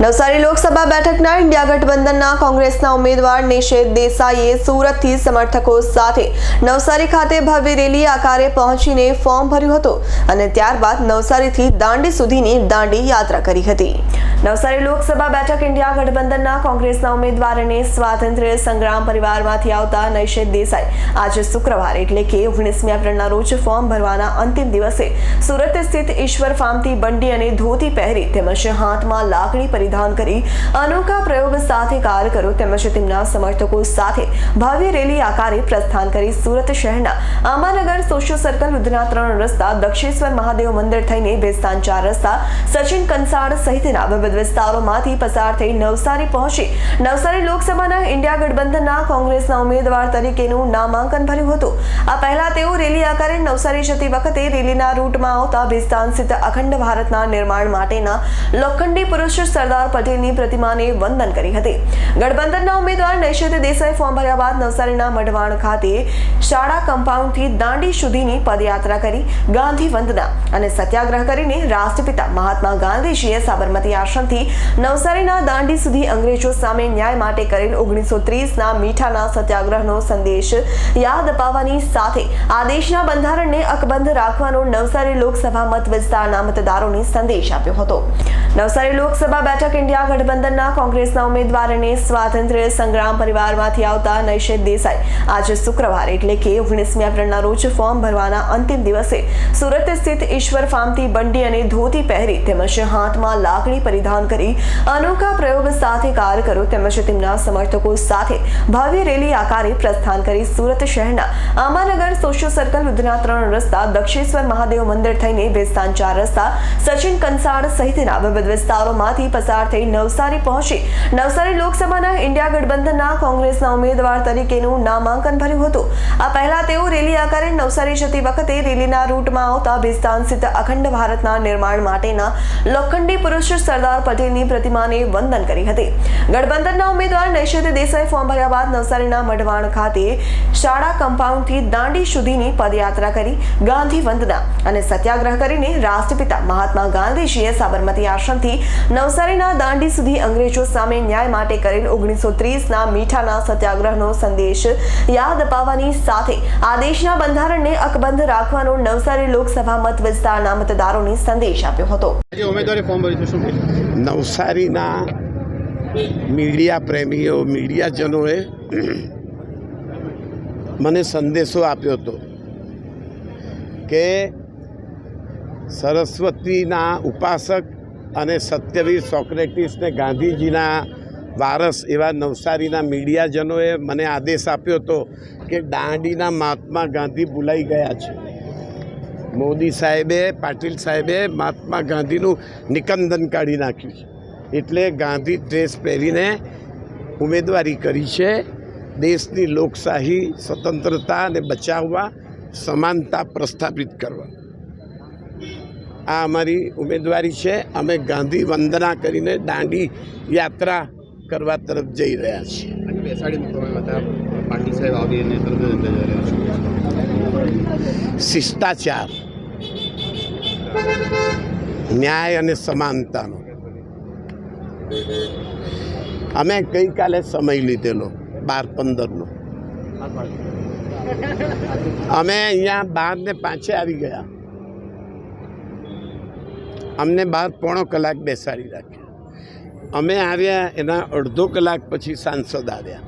નવસારી લોકસભા બેઠકના ઇન્ડિયા ગઠબંધનના કોંગ્રેસના ઉમેદવાર નિષેધ દેસાઈએ સુરતથી સમર્થકો સાથે નવસારી ખાતે ભવ્ય રેલી આકારે પહોંચીને ફોર્મ ભર્યું હતું અને ત્યારબાદ નવસારીથી દાંડી સુધીની દાંડી યાત્રા કરી હતી. નવસારી લોકસભા બેઠક ઇન્ડિયા ગઠબંધનના કોંગ્રેસના ઉમેદવાર અને સ્વાતંત્ર્ય સંગ્રામ પરિવારમાંથી આવતા નૈષેદ દેસાઈ આજે શુક્રવાર એટલે કે ઓગણીસમી એપ્રિલના રોજ ફોર્મ ભરવાના અંતિમ દિવસે સુરત સ્થિત ઈશ્વર ફાર્મથી બંડી અને ધોતી પહેરી તેમજ હાથમાં લાકડી પરિધાન કરી અનોખા પ્રયોગ સાથે કાર્યકરો તેમજ તેમના સમર્થકો સાથે ભવ્ય રેલી આકારે પ્રસ્થાન કરી સુરત શહેરના આંબાનગર સોશિયલ સર્કલ ઉધના ત્રણ રસ્તા, દક્ષેશ્વર મહાદેવ મંદિર થઈને બેસ્તાન ચાર રસ્તા, સચિન કંસાળ સહિતના વિવિધ વિસ્તારોમાંથી પસાર થઈ નવસારી પહોંચી. નવસારી લોકસભાના ઇન્ડિયા ગઠબંધનના કોંગ્રેસના ઉમેદવાર તરીકેનું નામાંકન ભર્યું હતું. આ પહેલા તેઓ રેલી આકારે નવસારી જતી વખતે રેલીના રૂટમાં આવતા બેસ્તાન સ્થિત અખંડ ભારતના નિર્માણ માટેના લોખંડી પુરુષ સરદાર પટેલની પ્રતિમાને વંદન કરી હતી. ગઠબંધનના ઉમેદવાર નૈશદ દેસાઈ ફોર્મ ભર્યા બાદ નવસારીના મઢવાણ ખાતે શાળા કમ્પાઉન્ડથી દાંડી સુધીની પદયાત્રા કરી ગાંધી વંદના અને સત્યાગ્રહ કરીને રાષ્ટ્રપિતા મહાત્મા ગાંધીજીએ સાબરમતી આશ્રમથી નવસારીના દાંડી સુધી અંગ્રેજો સામે ન્યાય માટે કરેલ ઓગણીસો ત્રીસના મીઠાના સત્યાગ્રહનો સંદેશ યાદ અપાવવાની સાથે આ દેશના બંધારણને અકબંધ રાખવાનો નવસારી લોકસભા મત વિસ્તારના મતદારોને સંદેશ આપ્યો હતો. નવસારી લોકસભા બેઠક ઇન્ડિયા ગઠબંધનના કોંગ્રેસના ઉમેદવાર સ્વાતંત્ર્ય સંગ્રામ પરિવારમાંથી આવતા નૈશેદ દેસાઈ. આજે શુક્રવાર એટલે કે ઓગણીસમી એપ્રિલના રોજ ફોર્મ ભરવાના અંતિમ દિવસે સુરત સ્થિત ઈશ્વર ફાર્મથી બંડી અને ધોતી પહેરી તેમજ હાથમાં લાકડી પરિધાન કરી અનોખા પ્રયોગ સાથે કાર્યકરો તેમજ તેમના સમર્થકો સાથે ભવ્ય રેલી આકારે પ્રસ્થાન કરી સુરત શહેરના આંબાનગર સોશિયો સર્કલ ઉધના ત્રણ રસ્તા, દક્ષેશ્વર મહાદેવ મંદિર થઈને બેસ્તાન ચાર રસ્તા, સચિન કંસાળ સહિતના વિવિધ વિસ્તારોમાંથી પસાર થઈ નવસારી પહોંચી. નવસારી લોકસભાના ઇન્ડિયા ગઠબંધનના કોંગ્રેસના ઉમેદવાર તરીકેનું નામાંકન ભર્યું હતું. આ પહેલા તેઓ રેલી આકારે નવસારી જતી વખતે રેલીના રૂટમાં આવતા ભિસ્તાન સ્થિત અખંડ ભારતના નિર્માણ માટેના લોખંડી પુરુષ સરદાર પટેલની પ્રતિમાને વંદન કરી હતી. ગઠબંધનના ઉમેદવાર નૈશદ દેસાઈ ફોર્મ ભર્યા બાદ નવસારીના મઢવાણ ખાતે શાળા કમ્પાઉન્ડથી દાંડી સુધીની પદયાત્રા કરી ગાંધી વંદના અને સત્યાગ્રહ કરીને રાષ્ટ્રપિતા મહાત્મા ગાંધીજીએ સાબરમતી આશ્રમથી નવસારીના દાંડી સુધી અંગ્રેજો સામે ન્યાય માટે કરેલ ઓગણીસો ત્રીસના મીઠાના સત્યાગ્રહનો સંદેશ યાદ અપાવવાની સાથે આ દેશના બંધારણને અકબંધ રાખવાનો નવસારી લોકસભા મત વિસ્તારના મતદારોને સંદેશ આપ્યો હતો? નવસારીના મીડિયા પ્રેમીઓ મીડિયાજનોએ મને સંદેશો આપ્યો હતો કે સરસ્વતીના ઉપાસક અને સત્યવીર સોક્રેટિસને ગાંધીજીના વારસ એવા નવસારીના મીડિયાજનોએ મને આદેશ આપ્યો હતો કે દાંડીના મહાત્મા ગાંધી ભૂલાઈ ગયા છે. મોદી સાહેબે, પાટીલ સાહેબે મહાત્મા ગાંધીનું નિકંદન કાઢી નાખ્યું છે. એટલે ગાંધી ડ્રેસ પહેરીને ઉમેદવારી કરી છે. દેશની લોકશાહી સ્વતંત્રતાને બચાવવા સમાનતા પ્રસ્થાપિત કરવા. આ અમારી ઉમેદવારી છે. અમે ગાંધી વંદના કરીને દાંડી યાત્રા કરવા તરફ જઈ રહ્યા છીએ? શિષ્ટાચાર ન્યાય અને સમાનતાનો. અમે ગઈકાલે સમય લીધેલો બાર પંદરનો. અમે અહીંયા બાર ને પાંચે આવી ગયા. અમને બાર પોણો કલાક બેસાડી રાખ્યા. અમે આવ્યા, એના અડધો કલાક પછી સાંસદ આવ્યા.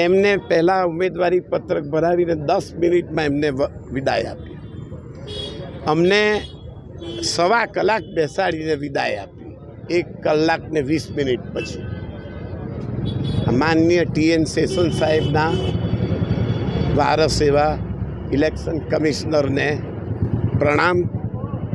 એમને પહેલાં ઉમેદવારી પત્રક ભરાવીને દસ મિનિટમાં એમને વિદાય આપી અમને સવા કલાક બેસાડીને વિદાય આપી એક કલાક ને વીસ મિનિટ પછી. માનનીય ટીએન સેશન સાહેબના વારસ એવા ઇલેક્શન કમિશનરને પ્રણામ